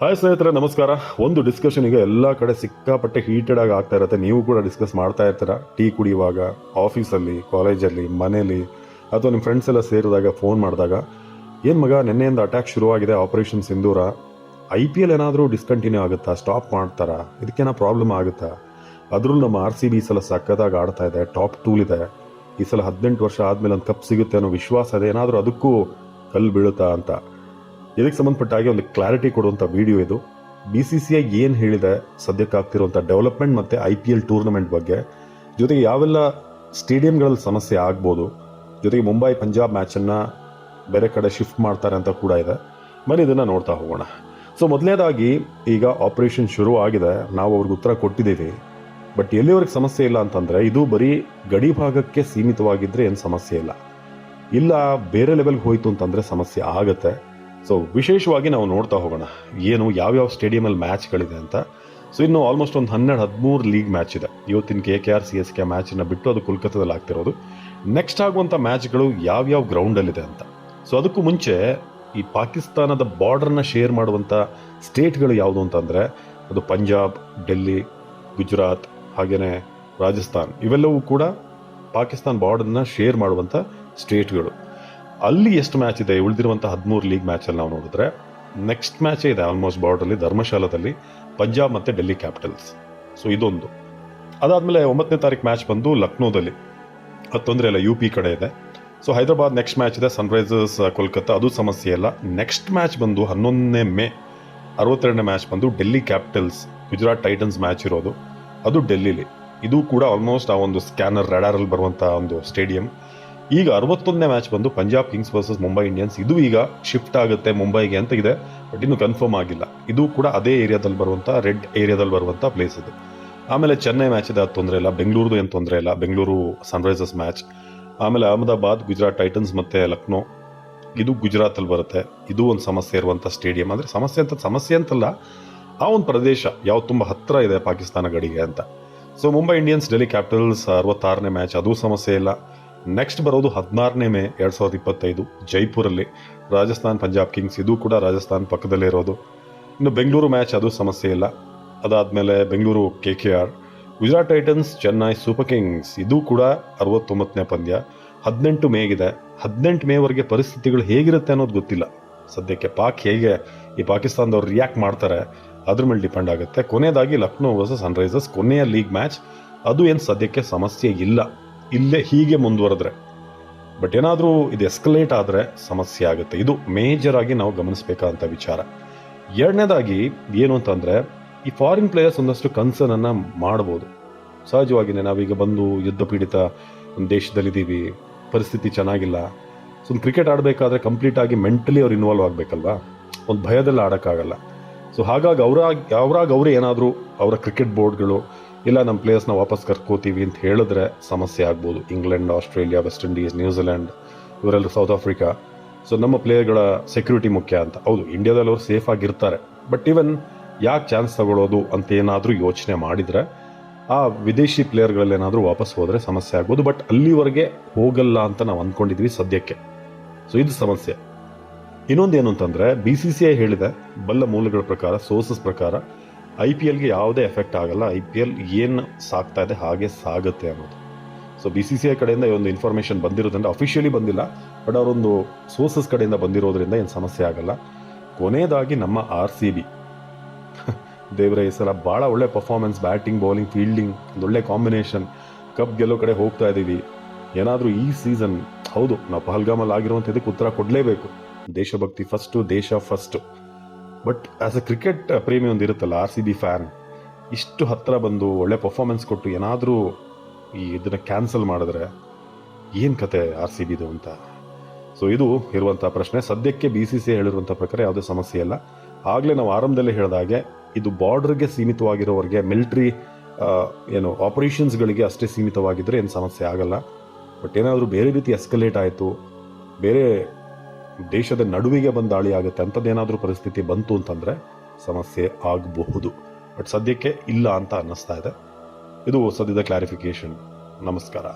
Hi ಸ್ನೇಹಿತರೆ, ನಮಸ್ಕಾರ. ಒಂದು ಡಿಸ್ಕಷನ್ ಈಗ ಎಲ್ಲ ಕಡೆ ಸಿಕ್ಕಾಪಟ್ಟೆ ಹೀಟೆಡ್ ಆಗಿ ಆಗ್ತಾ ಇರುತ್ತೆ. ನೀವು ಕೂಡ ಡಿಸ್ಕಸ್ ಮಾಡ್ತಾ ಇರ್ತೀರ? ಟೀ ಕುಡಿಯುವಾಗ ಆಫೀಸಲ್ಲಿ ಕಾಲೇಜಲ್ಲಿ ಮನೇಲಿ, ಅಥವಾ ನಿಮ್ಮ ಫ್ರೆಂಡ್ಸ್ ಎಲ್ಲ ಸೇರಿದಾಗ ಫೋನ್ ಮಾಡಿದಾಗ, ಏನು ಮಗ, ನಿನ್ನೆಯಿಂದ ಅಟ್ಯಾಕ್ ಶುರುವಾಗಿದೆ operation Sindoor. I P L ಏನಾದರೂ ಡಿಸ್ಕಂಟಿನ್ಯೂ ಆಗುತ್ತಾ? ಸ್ಟಾಪ್ ಮಾಡ್ತಾರಾ? ಇದಕ್ಕೇನೋ ಪ್ರಾಬ್ಲಮ್ ಆಗುತ್ತಾ? ಅದರಲ್ಲೂ ನಮ್ಮ ಆರ್ ಸಿ ಬಿ ಸಲ ಸಕ್ಕದಾಗಿ ಆಡ್ತಾ ಇದೆ ಟಾಪ್ ಟೂಲ್ ಇದೆ. ಈ ಸಲ ಹದಿನೆಂಟು ವರ್ಷ ಆದಮೇಲೆ ಒಂದು ಕಪ್ ಸಿಗುತ್ತೆ ಅನ್ನೋ ವಿಶ್ವಾಸ ಅದೇನಾದರೂ ಅದಕ್ಕೂ ಕಲ್ಲು ಬೀಳುತ್ತಾ ಅಂತ. ಇದಕ್ಕೆ ಸಂಬಂಧಪಟ್ಟ ಹಾಗೆ ಒಂದು ಕ್ಲಾರಿಟಿ ಕೊಡುವಂಥ ವಿಡಿಯೋ ಇದು. ಬಿ ಸಿ ಸಿ ಐ ಏನು ಹೇಳಿದೆ ಸದ್ಯಕ್ಕೆ ಆಗ್ತಿರುವಂಥ ಡೆವಲಪ್ಮೆಂಟ್ ಮತ್ತು ಐ ಪಿ ಎಲ್ ಟೂರ್ನಮೆಂಟ್ ಬಗ್ಗೆ. ಜೊತೆಗೆ ಯಾವೆಲ್ಲ ಸ್ಟೇಡಿಯಂಗಳಲ್ಲಿ ಸಮಸ್ಯೆ ಆಗ್ಬೋದು, ಜೊತೆಗೆ ಮುಂಬೈ ಪಂಜಾಬ್ ಮ್ಯಾಚನ್ನು ಬೇರೆ ಕಡೆ ಶಿಫ್ಟ್ ಮಾಡ್ತಾರೆ ಅಂತ ಕೂಡ ಇದೆ. ಮನೆ ಇದನ್ನು ನೋಡ್ತಾ ಹೋಗೋಣ. ಸೊ ಮೊದಲನೇದಾಗಿ ಈಗ ಆಪರೇಷನ್ ಶುರು ಆಗಿದೆ ನಾವು ಅವ್ರಿಗೆ ಉತ್ತರ ಕೊಟ್ಟಿದ್ದೀವಿ. ಬಟ್ ಎಲ್ಲಿವರೆಗೆ ಸಮಸ್ಯೆ ಇಲ್ಲ ಅಂತಂದರೆ, ಇದು ಬರೀ ಗಡಿ ಭಾಗಕ್ಕೆ ಸೀಮಿತವಾಗಿದ್ದರೆ ಏನು ಸಮಸ್ಯೆ ಇಲ್ಲ. ಇಲ್ಲ, ಬೇರೆ ಲೆವೆಲ್ಗೆ ಹೋಯ್ತು ಅಂತಂದರೆ ಸಮಸ್ಯೆ ಆಗುತ್ತೆ. ಸೊ ವಿಶೇಷವಾಗಿ ನಾವು ನೋಡ್ತಾ ಹೋಗೋಣ. ಏನು, ಯಾವ್ಯಾವ ಸ್ಟೇಡಿಯಮಲ್ಲಿ ಮ್ಯಾಚ್ಗಳಿದೆ ಅಂತ. ಸೊ ಇನ್ನು ಆಲ್ಮೋಸ್ಟ್ ಒಂದು ಹನ್ನೆರಡು, ಹದಿಮೂರು ಲೀಗ್ ಮ್ಯಾಚ್ ಇದೆ. ಇವತ್ತಿನ K K R C S K ಮ್ಯಾಚನ್ನು ಬಿಟ್ಟು ಅದು ಕೋಲ್ಕತ್ತಾದಲ್ಲಿ ಆಗ್ತಿರೋದು. ನೆಕ್ಸ್ಟ್ ಆಗುವಂಥ ಮ್ಯಾಚ್ಗಳು ಯಾವ್ಯಾವ ಗ್ರೌಂಡಲ್ಲಿದೆ ಅಂತ. ಸೊ ಅದಕ್ಕೂ ಮುಂಚೆ ಈ ಪಾಕಿಸ್ತಾನದ ಬಾರ್ಡರ್ನ ಶೇರ್ ಮಾಡುವಂಥ ಸ್ಟೇಟ್ಗಳು ಯಾವುದು ಅಂತಂದರೆ ಅದು ಪಂಜಾಬ್, ಡೆಲ್ಲಿ, ಗುಜರಾತ್ ಹಾಗೆಯೇ ರಾಜಸ್ಥಾನ್. ಇವೆಲ್ಲವೂ ಕೂಡ ಪಾಕಿಸ್ತಾನ್ ಬಾರ್ಡರ್ನ ಶೇರ್ ಮಾಡುವಂಥ ಸ್ಟೇಟ್ಗಳು ಅಲ್ಲಿ ಎಷ್ಟು ಮ್ಯಾಚ್ ಇದೆ? ಉಳಿದಿರುವಂಥ ಹದಿಮೂರು ಲೀಗ್ ಮ್ಯಾಚಲ್ಲಿ ನಾವು ನೋಡಿದ್ರೆ ನೆಕ್ಸ್ಟ್ ಮ್ಯಾಚೇ ಇದೆ ಆಲ್ಮೋಸ್ಟ್ ಬಾರ್ಡರ್ಲಿ ಧರ್ಮಶಾಲದಲ್ಲಿ ಪಂಜಾಬ್ ಮತ್ತು ಡೆಲ್ಲಿ ಕ್ಯಾಪಿಟಲ್ಸ್ ಸೊ ಇದೊಂದು. ಅದಾದಮೇಲೆ ಒಂಬತ್ತನೇ ತಾರೀಕು ಮ್ಯಾಚ್ ಬಂದು ಲಕ್ನೋದಲ್ಲಿ. ಅದು ತೊಂದರೆ ಇಲ್ಲ ಯು ಪಿ ಕಡೆ ಇದೆ. ಸೊ ಹೈದರಾಬಾದ್ ನೆಕ್ಸ್ಟ್ ಮ್ಯಾಚ್ ಇದೆ ಸನ್ರೈಸರ್ಸ್ ಕೋಲ್ಕತ್ತಾ, ಅದು ಸಮಸ್ಯೆ ಇಲ್ಲ. ನೆಕ್ಸ್ಟ್ ಮ್ಯಾಚ್ ಬಂದು ಹನ್ನೊಂದನೇ ಮೇ ಅರವತ್ತೆರಡನೇ ಮ್ಯಾಚ್ ಬಂದು Delhi Capitals Gujarat Titans match ಇರೋದು. ಅದು ಡೆಲ್ಲಿಲಿ. ಇದು ಕೂಡ ಆಲ್ಮೋಸ್ಟ್ ಆ ಒಂದು ಸ್ಕ್ಯಾನರ್ ರೆಡಾರಲ್ಲಿ ಬರುವಂಥ ಒಂದು ಸ್ಟೇಡಿಯಂ ಈಗ ಅರವತ್ತೊಂದನೇ ಮ್ಯಾಚ್ ಬಂದು Punjab Kings versus Mumbai Indians. ಇದು ಈಗ ಶಿಫ್ಟ್ ಆಗುತ್ತೆ ಮುಂಬೈಗೆ ಅಂತ ಇದೆ ಬಟ್ ಇನ್ನು ಕನ್ಫರ್ಮ್ ಆಗಿಲ್ಲ. ಇದು ಕೂಡ ಅದೇ ಏರಿಯಾದಲ್ಲಿ ಬರುವಂಥ ರೆಡ್ ಏರಿಯಾದಲ್ಲಿ ಬರುವಂಥ ಪ್ಲೇಸ್ ಇದು. ಆಮೇಲೆ ಚೆನ್ನೈ ಮ್ಯಾಚ್ ಇದೆ, ಅದು ತೊಂದರೆ ಇಲ್ಲ. ಬೆಂಗಳೂರು ಏನು ತೊಂದರೆ ಇಲ್ಲ. ಬೆಂಗಳೂರು ಸನ್ರೈಸರ್ಸ್ ಮ್ಯಾಚ್ ಆಮೇಲೆ ಅಹಮದಾಬಾದ್, ಗುಜರಾತ್ ಟೈಟನ್ಸ್ ಮತ್ತು ಲಕ್ನೋ. ಇದು ಗುಜರಾತಲ್ಲಿ ಬರುತ್ತೆ. ಇದು ಒಂದು ಸಮಸ್ಯೆ ಇರುವಂಥ ಸ್ಟೇಡಿಯಂ ಅಂದರೆ ಸಮಸ್ಯೆ ಅಂತ, ಸಮಸ್ಯೆ ಅಂತಲ್ಲ, ಆ ಒಂದು ಪ್ರದೇಶ ಯಾವ ತುಂಬ ಹತ್ತಿರ ಇದೆ ಪಾಕಿಸ್ತಾನ ಗಡಿಗೆ ಅಂತ. So Mumbai Indians Delhi Capitals ಅರವತ್ತಾರನೇ match ಅದು ಸಮಸ್ಯೆ ಇಲ್ಲ. ನೆಕ್ಸ್ಟ್ ಬರೋದು ಹದಿನಾರನೇ ಮೇ ಎರಡು ಸಾವಿರದ ಇಪ್ಪತ್ತೈದು, ಜೈಪುರಲ್ಲಿ. ರಾಜಸ್ಥಾನ್ ಪಂಜಾಬ್ ಕಿಂಗ್ಸ್, ಇದು ಕೂಡ ರಾಜಸ್ಥಾನ್ ಪಕ್ಕದಲ್ಲೇ ಇರೋದು. ಇನ್ನು ಬೆಂಗಳೂರು ಮ್ಯಾಚ್ ಅದು ಸಮಸ್ಯೆ ಇಲ್ಲ. ಅದಾದಮೇಲೆ Bengaluru K K R Gujarat Titans Chennai Super Kings ಇದು ಕೂಡ ಅರವತ್ತೊಂಬತ್ತನೇ ಪಂದ್ಯ. ಹದಿನೆಂಟು ಮೇಗಿದೆ. ಹದಿನೆಂಟು ಮೇವರೆಗೆ ಪರಿಸ್ಥಿತಿಗಳು ಹೇಗಿರುತ್ತೆ ಅನ್ನೋದು ಗೊತ್ತಿಲ್ಲ. ಸದ್ಯಕ್ಕೆ ಪಾಕ್ ಹೇಗೆ ಈ ಪಾಕಿಸ್ತಾನದವ್ರು ರಿಯಾಕ್ಟ್ ಮಾಡ್ತಾರೆ, ಅದ್ರ ಮೇಲೆ ಡಿಪೆಂಡ್ ಆಗುತ್ತೆ. ಕೊನೆಯದಾಗಿ ಲಕ್ನೋ ವರ್ಸಸ್ ಸನ್ರೈಸರ್ಸ್ ಕೊನೆಯ ಲೀಗ್ ಮ್ಯಾಚ್ ಅದು ಏನು ಸದ್ಯಕ್ಕೆ ಸಮಸ್ಯೆ ಇಲ್ಲ. ಇಲ್ಲೇ ಹೀಗೆ ಮುಂದುವರೆದ್ರೆ. ಬಟ್ ಏನಾದರೂ ಇದು ಎಸ್ಕಲೇಟ್ ಆದರೆ ಸಮಸ್ಯೆ ಆಗುತ್ತೆ. ಇದು ಮೇಜರ್ ಆಗಿ ನಾವು ಗಮನಿಸಬೇಕಾದಂಥ ವಿಚಾರ. ಎರಡನೇದಾಗಿ ಏನು ಅಂತಂದರೆ, ಈ ಫಾರಿನ್ ಪ್ಲೇಯರ್ಸ್ ಒಂದಷ್ಟು ಕನ್ಸರ್ನನ್ನು ಮಾಡ್ಬೋದು. ಸಹಜವಾಗಿಯೇ ನಾವೀಗ ಬಂದು ಯುದ್ಧ ಪೀಡಿತ ಒಂದು ದೇಶದಲ್ಲಿದ್ದೀವಿ, ಪರಿಸ್ಥಿತಿ ಚೆನ್ನಾಗಿಲ್ಲ. ಸೊ ಕ್ರಿಕೆಟ್ ಆಡಬೇಕಾದ್ರೆ ಕಂಪ್ಲೀಟ್ ಆಗಿ ಮೆಂಟಲಿ ಅವ್ರು ಇನ್ವಾಲ್ವ್ ಆಗಬೇಕಲ್ವಾ? ಒಂದು ಭಯದಲ್ಲಿ ಆಡೋಕ್ಕಾಗಲ್ಲ. ಸೊ ಹಾಗಾಗಿ ಅವರಾಗಿ, ಅವರಾಗ ಅವರೇ ಏನಾದರೂ ಅವರ ಕ್ರಿಕೆಟ್ ಬೋರ್ಡ್ಗಳು ಇಲ್ಲ ನಮ್ಮ ಪ್ಲೇಯರ್ಸ್ನ ವಾಪಸ್ ಕರ್ಕೋತೀವಿ ಅಂತ ಹೇಳಿದ್ರೆ ಸಮಸ್ಯೆ ಆಗ್ಬೋದು. England, Australia West Indies New Zealand ಇವರೆಲ್ಲರೂ ಸೌತ್ ಆಫ್ರಿಕಾ ಸೊ ನಮ್ಮ ಪ್ಲೇಯರ್ಗಳ ಸೆಕ್ಯೂರಿಟಿ ಮುಖ್ಯ ಅಂತ. ಹೌದು ಇಂಡಿಯಾದಲ್ಲಿ ಅವರು ಸೇಫ್ ಆಗಿರ್ತಾರೆ. ಬಟ್ ಈವನ್ ಯಾಕೆ ಚಾನ್ಸ್ ತಗೊಳ್ಳೋದು ಅಂತ ಏನಾದರೂ ಯೋಚನೆ ಮಾಡಿದರೆ, ಆ ವಿದೇಶಿ ಪ್ಲೇಯರ್ಗಳಲ್ಲೇನಾದರೂ ವಾಪಸ್ ಹೋದರೆ ಸಮಸ್ಯೆ ಆಗ್ಬೋದು. ಬಟ್ ಅಲ್ಲಿವರೆಗೆ ಹೋಗಲ್ಲ ಅಂತ ನಾವು ಅಂದ್ಕೊಂಡಿದ್ವಿ ಸದ್ಯಕ್ಕೆ. ಸೊ ಇದು ಸಮಸ್ಯೆ. ಇನ್ನೊಂದು ಏನು ಅಂತಂದರೆ ಬಿ ಸಿ ಸಿ ಐ ಹೇಳಿದೆ, ಬಲ್ಲ ಮೂಲಗಳ ಪ್ರಕಾರ ಸೋರ್ಸಸ್ ಪ್ರಕಾರ ಐ ಪಿ ಎಲ್ಗೆ ಯಾವುದೇ ಎಫೆಕ್ಟ್ ಆಗಲ್ಲ. ಐ ಪಿ ಎಲ್ ಏನು ಸಾಗ್ತಾ ಇದೆ, ಹಾಗೆ ಸಾಗುತ್ತೆ ಅನ್ನೋದು. So B C C I ಕಡೆಯಿಂದ ಈ ಒಂದು ಇನ್ಫಾರ್ಮೇಷನ್ ಬಂದಿರೋದ್ರಿಂದ ಅಫಿಷಿಯಲಿ ಬಂದಿಲ್ಲ. ಬಟ್ ಅವರೊಂದು ಸೋರ್ಸಸ್ ಕಡೆಯಿಂದ ಬಂದಿರೋದ್ರಿಂದ ಏನು ಸಮಸ್ಯೆ ಆಗಲ್ಲ. ಕೊನೆಯದಾಗಿ ನಮ್ಮ ಆರ್ ಸಿ ಬಿ. ದೇವರ, ಈ ಸಲ ಭಾಳ ಒಳ್ಳೆ ಪರ್ಫಾರ್ಮೆನ್ಸ್ ಬ್ಯಾಟಿಂಗ್ ಬೌಲಿಂಗ್ ಫೀಲ್ಡಿಂಗ್ ಒಂದು ಒಳ್ಳೆ ಕಾಂಬಿನೇಷನ್ ಕಪ್ ಗೆಲ್ಲೋ ಕಡೆ ಹೋಗ್ತಾ ಇದ್ದೀವಿ ಏನಾದರೂ ಈ ಸೀಸನ್ ಹೌದು, ನಾವು ಪಹಲ್ಗಾಮಲ್ಲಿ ಆಗಿರುವಂಥದ್ದಕ್ಕೆ ಉತ್ತರ ಕೊಡಲೇಬೇಕು. ದೇಶಭಕ್ತಿ ಫಸ್ಟು ದೇಶ first but as a cricket ಪ್ರೇಮಿ ಒಂದು ಇರುತ್ತಲ್ಲ ಆರ್ ಸಿ ಬಿ ಫ್ಯಾನ್ ಇಷ್ಟು ಹತ್ತಿರ ಬಂದು ಒಳ್ಳೆ ಪರ್ಫಾರ್ಮೆನ್ಸ್ ಕೊಟ್ಟು ಏನಾದರೂ ಈ ಇದನ್ನು ಕ್ಯಾನ್ಸಲ್ ಮಾಡಿದ್ರೆ ಏನು ಕತೆ ಆರ್ ಸಿ ಬಿದು ಅಂತ? ಸೊ ಇದು ಇರುವಂಥ ಪ್ರಶ್ನೆ. ಸದ್ಯಕ್ಕೆ ಬಿ ಸಿ ಸಿ ಹೇಳಿರುವಂಥ ಪ್ರಕಾರ ಯಾವುದೇ ಸಮಸ್ಯೆ ಇಲ್ಲ. ಆಗಲೇ ನಾವು ಆರಂಭದಲ್ಲೇ ಹೇಳಿದಾಗೆ ಇದು ಬಾರ್ಡರ್ಗೆ ಸೀಮಿತವಾಗಿರೋವರೆಗೆ ಮಿಲಿಟ್ರಿ ಏನು ಆಪರೇಷನ್ಸ್ಗಳಿಗೆ ಅಷ್ಟೇ ಸೀಮಿತವಾಗಿದ್ದರೆ ಏನು ಸಮಸ್ಯೆ ಆಗಲ್ಲ. ಬಟ್ ಏನಾದರೂ ಬೇರೆ ರೀತಿ ಎಸ್ಕಲೇಟ್ ಆಯಿತು, ಬೇರೆ ದೇಶದ ನಡುವಿಗೆ ಬಂದ ದಾಳಿ ಆಗುತ್ತೆ ಅಂಥದ್ದೇನಾದರೂ ಪರಿಸ್ಥಿತಿ ಬಂತು ಅಂತಂದರೆ ಸಮಸ್ಯೆ ಆಗಬಹುದು. ಬಟ್ ಸದ್ಯಕ್ಕೆ ಇಲ್ಲ ಅಂತ ಅನ್ನಿಸ್ತಾ ಇದೆ. ಇದು ಸದ್ಯದ ಕ್ಲಾರಿಫಿಕೇಶನ್ ನಮಸ್ಕಾರ.